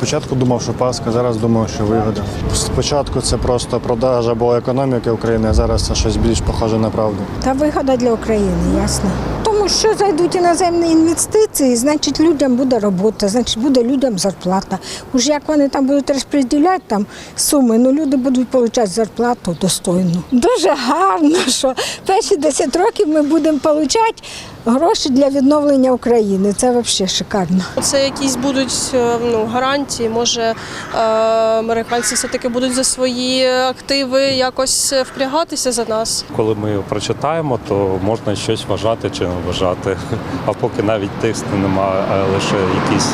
Спочатку думав, що Пасха, зараз думаю, що вигода. Спочатку це просто продаж або економіки України, а зараз це щось більш похоже на правду. Та вигода для України, ясно. Тому що зайдуть іноземні інвестиції, значить людям буде робота, значить буде людям зарплата. Уж як вони там будуть розподіляти там суми, ну люди будуть отримати зарплату достойну. Дуже гарно, що перші 10 років ми будемо отримати гроші для відновлення України. Це взагалі шикарно. Це якісь будуть е, ну, гарантії. Може, е, американці все-таки будуть за свої активи якось впрягатися за нас. Коли ми прочитаємо, то можна щось вважати чи не вважати. А поки навіть тексту немає, а лише якісь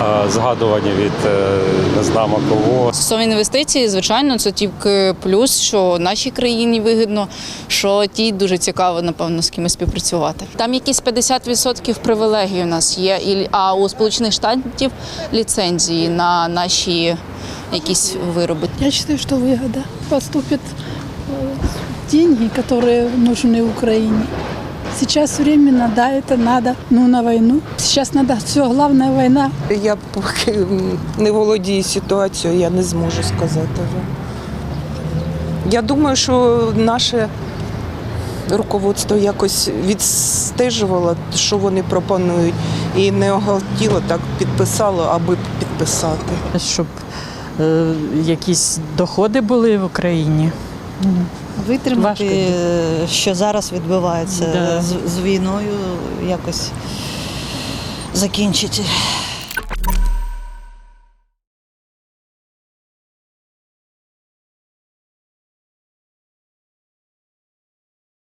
е, згадування від е, не знамо кого. Стосовно інвестицій, звичайно, це тільки плюс, що нашій країні вигідно, що тій дуже цікаво, напевно, з кимось співпрацювати. Там якісь 50% привілегій у нас є, і- а у Сполучених Штатів ліцензії на наші якісь вироби. Я считаю, что выгода. Поступят э, деньги, которые нужны Украине. Сейчас временно, да, это надо, ну, на войну. Сейчас надо все, главная война. Я поки не володію ситуацією, я не зможу сказати. вже. Я думаю, що наше руководство якось відстежувало, що вони пропонують, і не оголтіло так підписало, аби підписати. щоб е, якісь доходи були в Україні. Важко витримати, дуже. е, що зараз відбувається Да. з, з війною, якось закінчити